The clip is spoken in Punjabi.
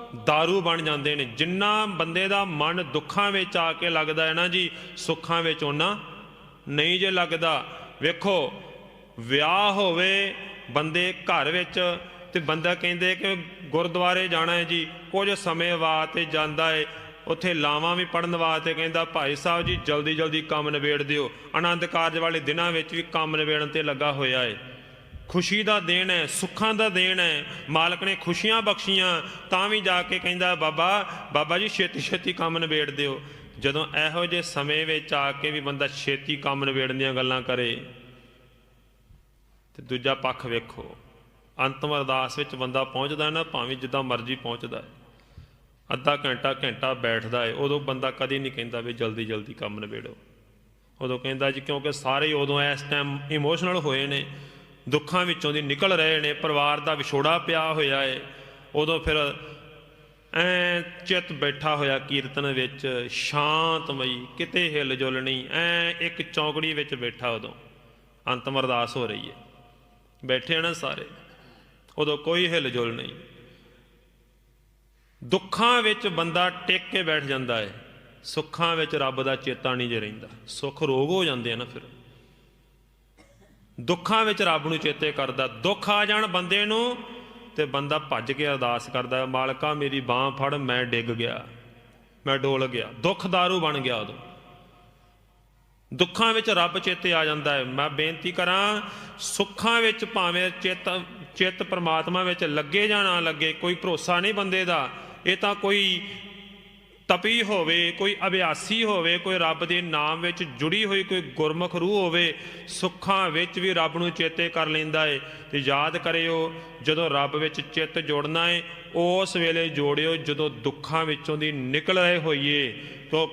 दारू ਬਣ ਜਾਂਦੇ ਨੇ ਜਿੰਨਾ ਬੰਦੇ ਦਾ ਮਨ ਦੁੱਖਾਂ ਵਿੱਚ ਆ ਕੇ ਲੱਗਦਾ ਹੈ ਨਾ ਜੀ ਸੁੱਖਾਂ ਵਿੱਚ ਉਹਨਾਂ ਨਹੀਂ ਜੇ ਲੱਗਦਾ ਵੇਖੋ ਵਿਆਹ ਹੋਵੇ ਬੰਦੇ ਘਰ ਵਿੱਚ ਤੇ ਬੰਦਾ ਕਹਿੰਦੇ ਕਿ ਗੁਰਦੁਆਰੇ ਜਾਣਾ ਹੈ ਜੀ ਕੁਝ ਸਮੇਂ ਵਾਸਤੇ ਜਾਂਦਾ ਹੈ ਉੱਥੇ ਲਾਵਾਂ ਵੀ ਪੜਨ ਵਾਸਤੇ ਕਹਿੰਦਾ ਭਾਈ ਸਾਹਿਬ ਜੀ ਜਲਦੀ ਜਲਦੀ ਕੰਮ ਨਿਬੇੜ ਦਿਓ ਆਨੰਦ ਕਾਰਜ ਵਾਲੇ ਦਿਨਾਂ ਵਿੱਚ ਵੀ ਕੰਮ ਨਿਬੇੜਨ ਤੇ ਲੱਗਾ ਹੋਇਆ ਹੈ ਖੁਸ਼ੀ ਦਾ ਦੇਣ ਹੈ, ਸੁੱਖਾਂ ਦਾ ਦੇਣ ਹੈ। ਮਾਲਕ ਨੇ ਖੁਸ਼ੀਆਂ ਬਖਸ਼ੀਆਂ, ਤਾਂ ਵੀ ਜਾ ਕੇ ਕਹਿੰਦਾ, ਬਾਬਾ ਬਾਬਾ ਜੀ, ਛੇਤੀ ਛੇਤੀ ਕੰਮ ਨਿਬੇੜ ਦਿਓ। ਜਦੋਂ ਇਹੋ ਜਿਹੇ ਸਮੇਂ ਵਿੱਚ ਆ ਕੇ ਵੀ ਬੰਦਾ ਛੇਤੀ ਕੰਮ ਨਿਬੇੜਨ ਦੀਆਂ ਗੱਲਾਂ ਕਰੇ, ਤੇ ਦੂਜਾ ਪੱਖ ਵੇਖੋ, ਅੰਤਮ ਅਰਦਾਸ ਵਿੱਚ ਬੰਦਾ ਪਹੁੰਚਦਾ ਨਾ, ਭਾਵੇਂ ਜਿੱਦਾਂ ਮਰਜ਼ੀ ਪਹੁੰਚਦਾ। ਅੱਧਾ ਘੰਟਾ ਘੰਟਾ ਬੈਠਦਾ ਹੈ ਉਦੋਂ ਬੰਦਾ ਕਦੇ ਨਹੀਂ ਕਹਿੰਦਾ ਵੀ ਜਲਦੀ ਜਲਦੀ ਕੰਮ ਨਿਬੇੜੋ। ਉਦੋਂ ਕਹਿੰਦਾ ਜੀ, ਕਿਉਂਕਿ ਸਾਰੇ ਉਦੋਂ ਇਸ ਟਾਈਮ ਇਮੋਸ਼ਨਲ ਹੋਏ ਨੇ ਦੁੱਖਾਂ ਵਿੱਚੋਂ ਦੀ ਨਿਕਲ ਰਹੇ ਨੇ, ਪਰਿਵਾਰ ਦਾ ਵਿਛੋੜਾ ਪਿਆ ਹੋਇਆ ਹੈ ਉਦੋਂ ਫਿਰ ਐ ਚਿੱਤ ਬੈਠਾ ਹੋਇਆ ਕੀਰਤਨ ਵਿੱਚ, ਸ਼ਾਂਤਮਈ, ਕਿਤੇ ਹਿਲ ਜੁਲ ਨਹੀਂ, ਐ ਇੱਕ ਚੌਂਕੜੀ ਵਿੱਚ ਬੈਠਾ ਉਦੋਂ। ਅੰਤਮ ਅਰਦਾਸ ਹੋ ਰਹੀ ਹੈ ਬੈਠੇ ਆ ਨਾ ਸਾਰੇ। ਉਦੋਂ ਕੋਈ ਹਿਲ ਜੁਲ ਨਹੀਂ। ਦੁੱਖਾਂ ਵਿੱਚ ਬੰਦਾ ਟਿਕ ਕੇ ਬੈਠ ਜਾਂਦਾ ਹੈ ਸੁੱਖਾਂ ਵਿੱਚ ਰੱਬ ਦਾ ਚੇਤਾ ਨਹੀਂ ਜੇ ਰਹਿੰਦਾ। ਸੁੱਖ ਰੋਗ ਹੋ ਜਾਂਦੇ ਆ ਨਾ ਫਿਰ। ਦੁੱਖਾਂ ਵਿੱਚ ਰੱਬ ਨੂੰ ਚੇਤੇ ਕਰਦਾ। ਦੁੱਖ ਆ ਜਾਣ ਬੰਦੇ ਨੂੰ ਤੇ ਬੰਦਾ ਭੱਜ ਕੇ ਅਰਦਾਸ ਕਰਦਾ ਮਾਲਕਾ ਮੇਰੀ ਬਾਹ ਫੜ, ਮੈਂ ਡਿੱਗ ਗਿਆ, ਮੈਂ ਡੋਲ ਗਿਆ। ਦੁੱਖ ਦਾਰੂ ਬਣ ਗਿਆ ਉਦੋਂ। ਦੁੱਖਾਂ ਵਿੱਚ ਰੱਬ ਚੇਤੇ ਆ ਜਾਂਦਾ ਹੈ। ਮੈਂ ਬੇਨਤੀ ਕਰਾਂ, ਸੁੱਖਾਂ ਵਿੱਚ ਭਾਵੇਂ ਚਿੱਤ ਚਿੱਤ ਪਰਮਾਤਮਾ ਵਿੱਚ ਲੱਗੇ ਜਾਂ ਨਾ ਲੱਗੇ, ਕੋਈ ਭਰੋਸਾ ਨਹੀਂ ਬੰਦੇ ਦਾ। ਇਹ ਤਾਂ ਕੋਈ ਤਪੀ ਹੋਵੇ, ਕੋਈ ਅਭਿਆਸੀ ਹੋਵੇ, ਕੋਈ ਰੱਬ ਦੇ ਨਾਮ ਵਿੱਚ ਜੁੜੀ ਹੋਈ ਕੋਈ ਗੁਰਮੁਖ ਰੂਹ ਹੋਵੇ, ਸੁੱਖਾਂ ਵਿੱਚ ਵੀ ਰੱਬ ਨੂੰ ਚੇਤੇ ਕਰ ਲੈਂਦਾ ਏ। ਤੇ ਯਾਦ ਕਰਿਓ, ਜਦੋਂ ਰੱਬ ਵਿੱਚ ਚਿੱਤ ਜੋੜਨਾ ਏ, ਉਸ ਵੇਲੇ ਜੋੜਿਓ ਜਦੋਂ ਦੁੱਖਾਂ ਵਿੱਚੋਂ ਦੀ ਨਿਕਲ ਰਹੇ ਹੋਈਏ। ਤੋ